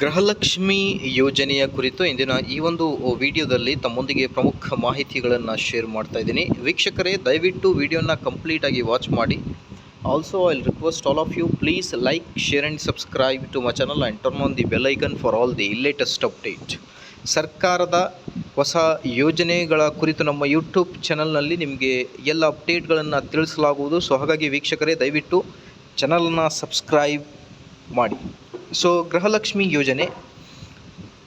ಗೃಹಲಕ್ಷ್ಮಿ ಯೋಜನೆಯ ಕುರಿತು ಇಂದಿನ ಈ ಒಂದು ವಿಡಿಯೋದಲ್ಲಿ ತಮ್ಮೊಂದಿಗೆ ಪ್ರಮುಖ ಮಾಹಿತಿಗಳನ್ನು ಶೇರ್ ಮಾಡ್ತಾ ಇದ್ದೀನಿ. ವೀಕ್ಷಕರೇ, ದಯವಿಟ್ಟು ವಿಡಿಯೋನ ಕಂಪ್ಲೀಟಾಗಿ ವಾಚ್ ಮಾಡಿ. Also I request all of you please like share and subscribe to my channel and turn on the bell icon for all the latest update ಸರ್ಕಾರದ ಹೊಸ ಯೋಜನೆಗಳ ಕುರಿತು ನಮ್ಮ ಯೂಟ್ಯೂಬ್ ಚಾನಲ್ನಲ್ಲಿ ನಿಮಗೆ ಎಲ್ಲ ಅಪ್ಡೇಟ್ಗಳನ್ನು ತಿಳಿಸಲಾಗುವುದು. ಸೊ ಹಾಗಾಗಿ ವೀಕ್ಷಕರೇ, ದಯವಿಟ್ಟು ಚಾನಲನ್ನು ಸಬ್ಸ್ಕ್ರೈಬ್ ಮಾಡಿ. ಸೊ ಗೃಹಲಕ್ಷ್ಮಿ ಯೋಜನೆ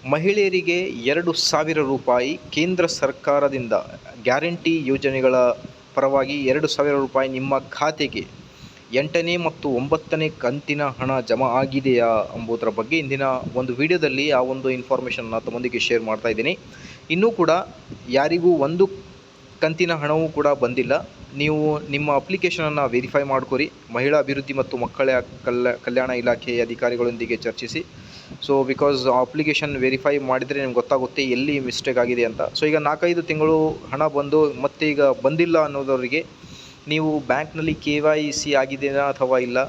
ಮಹಿಳೆಯರಿಗೆ ಎರಡು ಸಾವಿರ ರೂಪಾಯಿ ಕೇಂದ್ರ ಸರ್ಕಾರದಿಂದ ಗ್ಯಾರಂಟಿ ಯೋಜನೆಗಳ ಪರವಾಗಿ ಎರಡು ಸಾವಿರ ರೂಪಾಯಿ ನಿಮ್ಮ ಖಾತೆಗೆ ಎಂಟನೇ ಮತ್ತು ಒಂಬತ್ತನೇ ಕಂತಿನ ಹಣ ಜಮಾ ಆಗಿದೆಯಾ ಎಂಬುದರ ಬಗ್ಗೆ ಇಂದಿನ ಒಂದು ವಿಡಿಯೋದಲ್ಲಿ ಆ ಒಂದು ಇನ್ಫಾರ್ಮೇಷನ್ನ ತಮ್ಮೊಂದಿಗೆ ಶೇರ್ ಮಾಡ್ತಾ ಇದ್ದೀನಿ. ಇನ್ನೂ ಕೂಡ ಯಾರಿಗೂ ಒಂದು ಕಂತಿನ ಹಣವೂ ಕೂಡ ಬಂದಿಲ್ಲ. ನೀವು ನಿಮ್ಮ ಅಪ್ಲಿಕೇಶನನ್ನು ವೆರಿಫೈ ಮಾಡ್ಕೊರಿ. ಮಹಿಳಾ ಅಭಿವೃದ್ಧಿ ಮತ್ತು ಮಕ್ಕಳ ಕಲ್ಯಾ ಕಲ್ಯಾಣ ಇಲಾಖೆಯ ಅಧಿಕಾರಿಗಳೊಂದಿಗೆ ಚರ್ಚಿಸಿ. ಸೊ ಬಿಕಾಸ್ ಅಪ್ಲಿಕೇಶನ್ ವೆರಿಫೈ ಮಾಡಿದರೆ ನಿಮ್ಗೆ ಗೊತ್ತಾಗುತ್ತೆ ಎಲ್ಲಿ ಮಿಸ್ಟೇಕ್ ಆಗಿದೆ ಅಂತ. ಸೊ ಈಗ ನಾಲ್ಕೈದು ತಿಂಗಳು ಹಣ ಬಂದು ಮತ್ತೆ ಈಗ ಬಂದಿಲ್ಲ ಅನ್ನೋದವರಿಗೆ ನೀವು ಬ್ಯಾಂಕ್ನಲ್ಲಿ ಕೆ ವೈ ಸಿ ಆಗಿದೆಯಾ ಅಥವಾ ಇಲ್ಲ?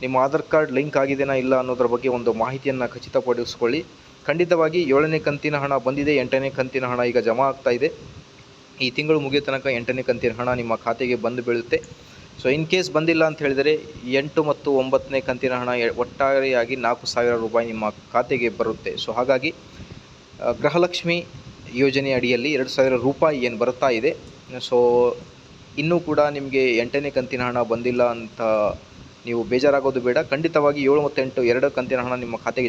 ನಿಮ್ಮ ಆಧಾರ್ ಕಾರ್ಡ್ ಲಿಂಕ್ ಆಗಿದೆಯಾ ಇಲ್ಲ ಅನ್ನೋದ್ರ ಬಗ್ಗೆ ಒಂದು ಮಾಹಿತಿಯನ್ನು ಖಚಿತಪಡಿಸ್ಕೊಳ್ಳಿ. ಖಂಡಿತವಾಗಿ ಏಳನೇ ಕಂತಿನ ಹಣ ಬಂದಿದೆ, ಎಂಟನೇ ಕಂತಿನ ಹಣ ಈಗ ಜಮಾ ಆಗ್ತಾ ಇದೆ. ಈ ತಿಂಗಳು ಮುಗಿಯೋ ತನಕ ಎಂಟನೇ ಕಂತಿನ ಹಣ ನಿಮ್ಮ ಖಾತೆಗೆ ಬಂದು ಬೀಳುತ್ತೆ. ಸೊ ಇನ್ ಕೇಸ್ ಬಂದಿಲ್ಲ ಅಂತ ಹೇಳಿದರೆ ಎಂಟು ಮತ್ತು ಒಂಬತ್ತನೇ ಕಂತಿನ ಹಣ ಒಟ್ಟಾರೆಯಾಗಿ ನಾಲ್ಕು ಸಾವಿರ ರೂಪಾಯಿ ನಿಮ್ಮ ಖಾತೆಗೆ ಬರುತ್ತೆ. ಸೊ ಹಾಗಾಗಿ ಗೃಹಲಕ್ಷ್ಮಿ ಯೋಜನೆ ಅಡಿಯಲ್ಲಿ ಎರಡು ಸಾವಿರ ರೂಪಾಯಿ ಏನು ಬರ್ತಾ ಇದೆ. ಸೊ ಇನ್ನೂ ಕೂಡ ನಿಮಗೆ ಎಂಟನೇ ಕಂತಿನ ಹಣ ಬಂದಿಲ್ಲ ಅಂತ ನೀವು ಬೇಜಾರಾಗೋದು ಬೇಡ. ಖಂಡಿತವಾಗಿ ಏಳು ಮತ್ತು ಎಂಟು ಎರಡು ಕಂತಿನ ಹಣ ನಿಮ್ಮ ಖಾತೆಗೆ